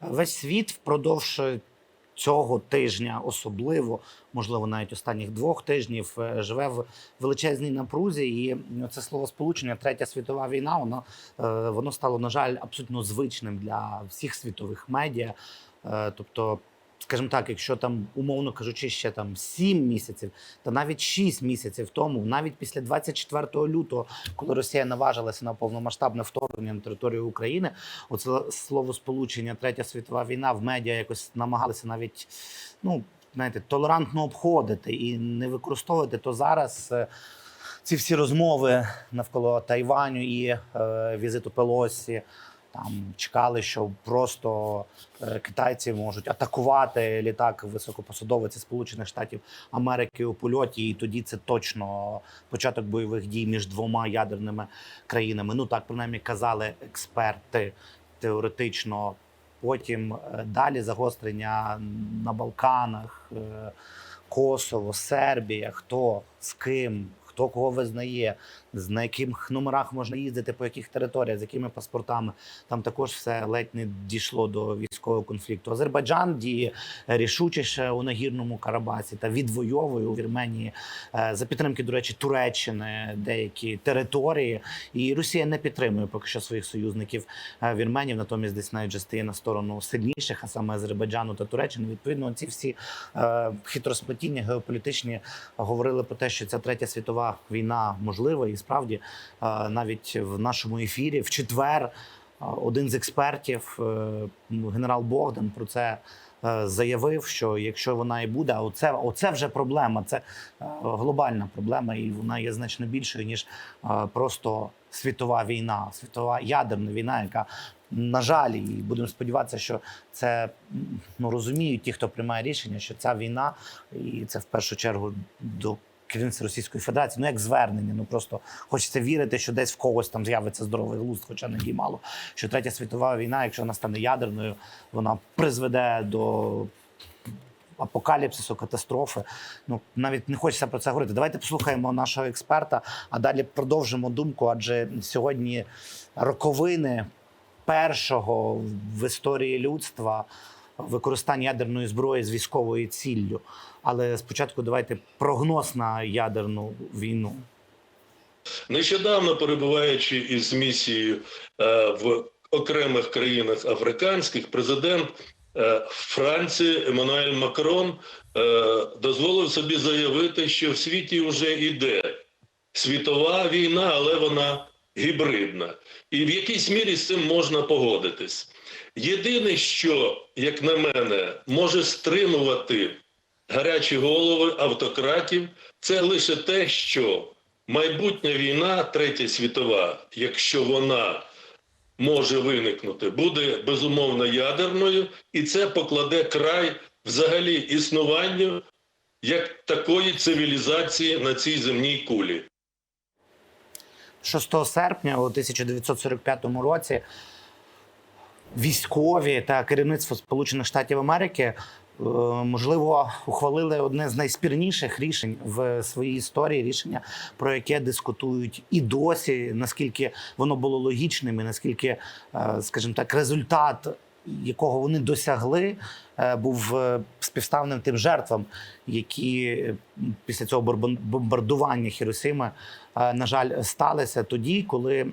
Весь світ впродовж цього тижня, особливо, можливо, навіть останніх двох тижнів, е, живе в величезній напрузі. І це слово сполучення, третя світова війна, воно, е, воно стало, на жаль, абсолютно звичним для всіх світових медіа. Е, Тобто, скажімо так, якщо там, умовно кажучи, ще там 7 місяців, та навіть 6 місяців тому, навіть після 24 лютого, коли Росія наважилася на повномасштабне вторгнення на територію України, оце слово сполучення Третя світова війна в медіа якось намагалися навіть ну знаєте, толерантно обходити і не використовувати, то зараз. е, Ці всі розмови навколо Тайваню і е, візиту Пелосі там чекали, що просто е, китайці можуть атакувати літак високопосадовиці Сполучених Штатів Америки у польоті, і тоді це точно початок бойових дій між двома ядерними країнами. Ну так принаймні казали експерти теоретично. Потім е, далі загострення на Балканах, е, Косово, Сербія, хто з ким, хто кого визнає, на яких номерах можна їздити, по яких територіях, з якими паспортами. Там також все ледь не дійшло до військового конфлікту. Азербайджан діє рішучіше у нагірному Карабасі та відвоює у Вірменії е, за підтримки, до речі, Туреччини деякі території. І Росія не підтримує поки що своїх союзників е, вірменів, натомість десь навіть вже стає на сторону сильніших, а саме Азербайджану та Туреччини. Відповідно, ці всі е, хитросплетіння геополітичні говорили про те, що ця третя світова війна можлива, і справді е, навіть в нашому ефірі в четвер е, один з експертів, е, генерал Богдан, про це. Заявив, що якщо вона і буде, а оце, оце вже проблема. Це глобальна проблема, і вона є значно більшою ніж просто світова війна, світова ядерна війна, яка на жаль, і будемо сподіватися, що це ну розуміють ті, хто приймає рішення, що ця війна, і це в першу чергу до керівництва Російської Федерації, ну як звернення. Ну просто хочеться вірити, що десь в когось там з'явиться здоровий глузд, хоча не мало. Що третя світова війна, якщо вона стане ядерною, вона призведе до. Апокаліпсису, катастрофи. Ну навіть не хочеться про це говорити. Давайте послухаємо нашого експерта, а далі продовжимо думку. Адже сьогодні роковини першого в історії людства використання ядерної зброї з військовою ціллю. Але спочатку давайте прогноз на ядерну війну. Нещодавно перебуваючи із місією е, в окремих країнах африканських, президент е, Франції Еммануель Макрон е, дозволив собі заявити, що в світі вже йде світова війна, але вона гібридна. І в якійсь мірі з цим можна погодитись. Єдине, що, як на мене, може стримувати гарячі голови автократів, це лише те, що майбутня війна, третя світова, якщо вона може виникнути, буде безумовно ядерною, і це покладе край взагалі існуванню як такої цивілізації на цій земній кулі. 6 серпня у 1945 році військові та керівництво Сполучених Штатів Америки е, можливо ухвалили одне з найспірніших рішень в своїй історії. Рішення про яке дискутують і досі, наскільки воно було логічним, і наскільки, е, скажімо так, результат. Якого вони досягли, е, був співставним тим жертвам, які після цього бомбардування Хіросими, е, на жаль, сталися тоді, коли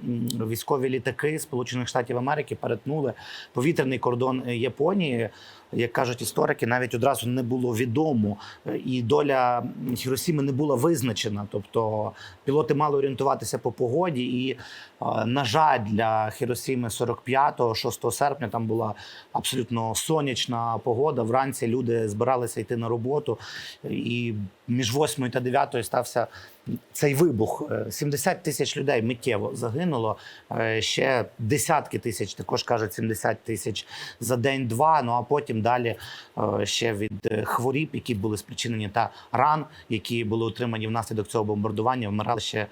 військові літаки Сполучених Штатів Америки перетнули повітряний кордон е, Японії. Як кажуть історики, навіть одразу не було відомо, е, і доля Хіросіми не була визначена. Тобто пілоти мали орієнтуватися по погоді. І, е, на жаль, для Хіросіми 45-го, 6 серпня там була абсолютно сонячна погода. Вранці люди збиралися йти на роботу, і між 8 та 9 стався цей вибух. Е, 70 тисяч людей миттєво загинуло. Е, Ще десятки тисяч, також кажуть, 70 тисяч за день-два. Ну а потім далі е, ще від е, хворіб, які були спричинені, та ран, які були отримані внаслідок цього бомбардування, вмирали ще.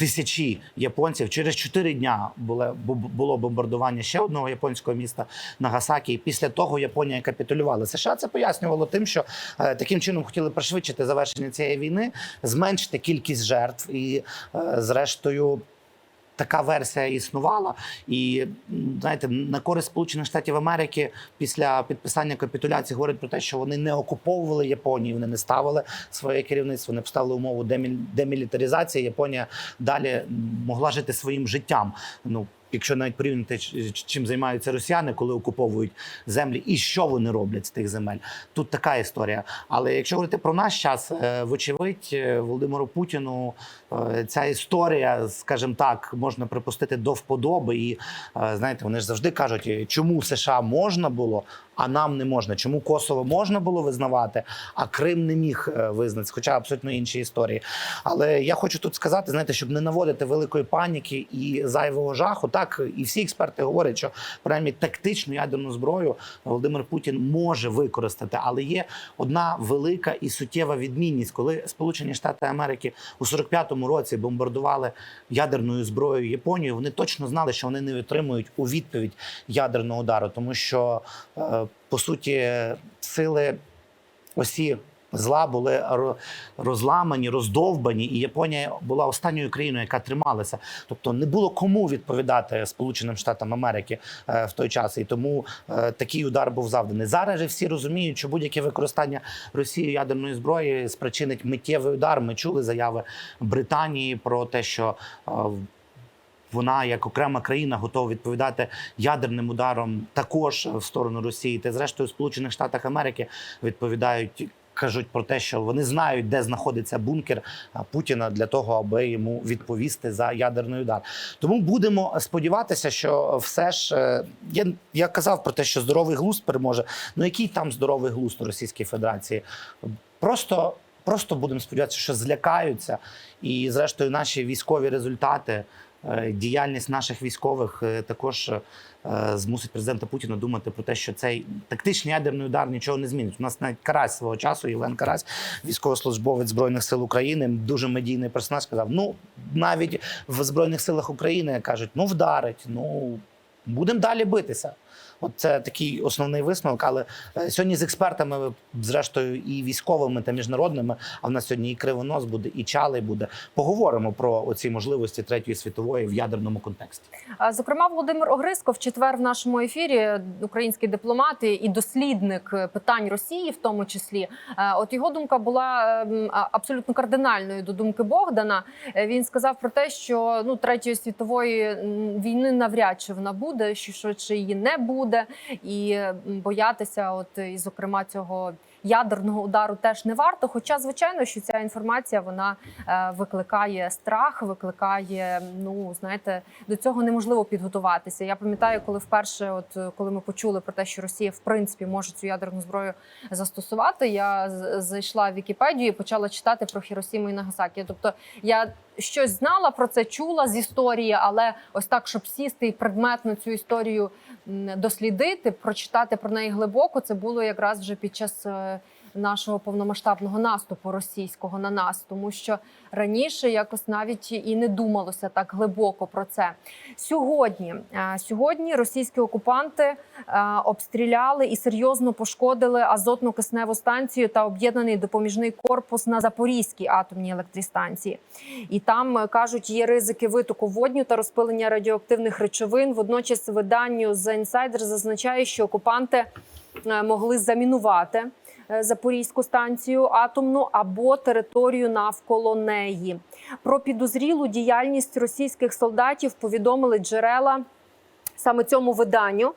Тисячі японців через чотири дня було, було бомбардування ще одного японського міста Нагасакі. І після того Японія капітулювала. США це пояснювало тим, що е, таким чином хотіли пришвидшити завершення цієї війни, зменшити кількість жертв і, е, зрештою, така версія існувала. І знаєте, на користь Сполучених Штатів Америки після підписання капітуляції говорять про те, що вони не окуповували Японію, вони не ставили своє керівництво, не поставили умову демілітаризації. Японія далі могла жити своїм життям. Ну Якщо навіть порівняти, чим займаються росіяни, коли окуповують землі, і що вони роблять з тих земель, тут така історія. Але якщо говорити про наш час, е, вочевидь, е, Володимиру Путіну е, ця історія, скажімо так, можна припустити до вподоби. І знаєте, вони ж завжди кажуть, чому США можна було, а нам не можна. Чому Косово можна було визнавати, а Крим не міг визнати, хоча абсолютно інші історії. Але я хочу тут сказати, знаєте, щоб не наводити великої паніки і зайвого жаху. Так і всі експерти говорять, що принаймні тактичну ядерну зброю Володимир Путін може використати, але є одна велика і суттєва відмінність, коли Сполучені Штати Америки у 45-му році бомбардували ядерною зброєю Японію. Вони точно знали, що вони не отримують у відповідь ядерного удару, тому що е, по суті сили осі зла були ро- розламані, роздовбані, і Японія була останньою країною, яка трималася. Тобто не було кому відповідати Сполученим Штатам Америки е, в той час, і тому е, такий удар був завданий. Зараз же всі розуміють, що будь-яке використання Росією ядерної зброї спричинить миттєвий удар. Ми чули заяви Британії про те, що е, вона як окрема країна готова відповідати ядерним ударом також в сторону Росії. Та зрештою, в Сполучених Штатах Америки відповідають. Кажуть про те, що вони знають, де знаходиться бункер Путіна для того, аби йому відповісти за ядерний удар. Тому будемо сподіватися, що все ж е, я, я казав про те, що здоровий глузд переможе. Ну який там здоровий глузд у Російській Федерації? Просто, просто будемо сподіватися, що злякаються, і зрештою наші військові результати. Е, Діяльність наших військових е, також е, змусить президента Путіна думати про те, що цей тактичний ядерний удар нічого не змінить. У нас навіть Карась свого часу, Євген Карась, військовослужбовець збройних сил України, дуже медійний персонаж, сказав: ну навіть в збройних силах України кажуть, ну вдарить, ну будемо далі битися. От це такий основний висновок. Але е, сьогодні з експертами, зрештою, і військовими та міжнародними, а в нас сьогодні і кривонос буде, і чалий буде. Поговоримо про оці можливості третьої світової в ядерному контексті. Зокрема, Володимир Огриско в четвер в нашому ефірі, український дипломат і дослідник е, питань Росії, в тому числі. Е, От його думка була ем, абсолютно кардинальною до думки Богдана. Він сказав про те, що ну третьої світової війни навряд чи вона буде, що швидше її не буде, і боятися, от і зокрема цього. Ядерного удару теж не варто. Хоча, звичайно, що ця інформація вона е, викликає страх, викликає, ну знаєте, до цього неможливо підготуватися. Я пам'ятаю, коли вперше, от коли ми почули про те, що Росія в принципі може цю ядерну зброю застосувати, я зайшла в Вікіпедію і почала читати про Хіросіму і Нагасакі. Тобто я щось знала про це, чула з історії, але ось так, щоб сісти і предметно цю історію дослідити, прочитати про неї глибоко, це було якраз вже під час. Нашого повномасштабного наступу російського на нас, тому що раніше якось навіть і не думалося так глибоко про це. Сьогодні, е, сьогодні російські окупанти е, обстріляли і серйозно пошкодили азотно-кисневу станцію та об'єднаний допоміжний корпус на Запорізькій атомній електростанції. І там е, кажуть, є ризики витоку водню та розпилення радіоактивних речовин. Водночас виданню The Insider зазначає, що окупанти могли замінувати е, Запорізьку станцію атомну або територію навколо неї. Про підозрілу діяльність російських солдатів повідомили джерела саме цьому виданню.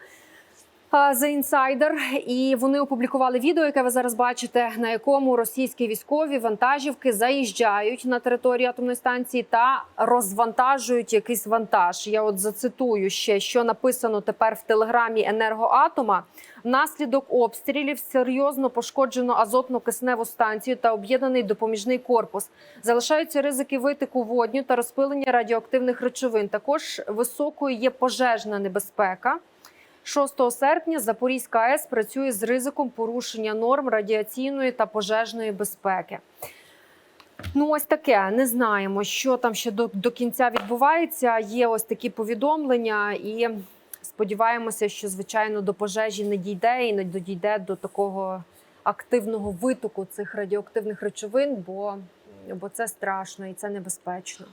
The Insider. і вони опублікували відео, яке ви зараз бачите, на якому російські військові вантажівки заїжджають на територію атомної станції та розвантажують якийсь вантаж. Я от зацитую ще, що написано тепер в телеграмі енергоатома. Внаслідок обстрілів серйозно пошкоджено азотно-кисневу станцію та об'єднаний допоміжний корпус. Залишаються ризики витоку водню та розпилення радіоактивних речовин. Також високою є пожежна небезпека. 6 серпня Запорізька АЕС працює з ризиком порушення норм радіаційної та пожежної безпеки. Ну, ось таке. Не знаємо, що там ще до, до кінця відбувається. Є ось такі повідомлення, і сподіваємося, що звичайно до пожежі не дійде і не дійде до такого активного витоку цих радіоактивних речовин, бо, бо це страшно і це небезпечно.